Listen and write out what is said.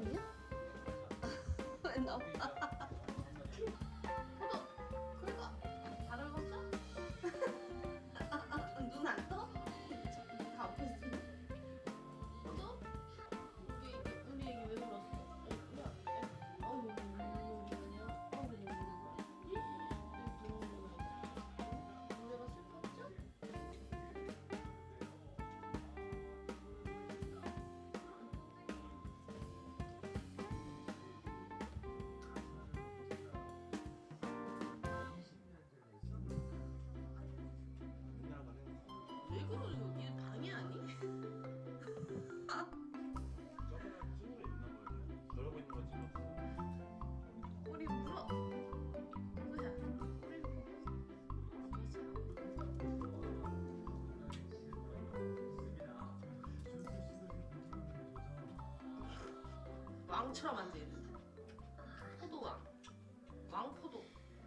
싸우냐? 맨날 아빠 왕처럼 앉아있는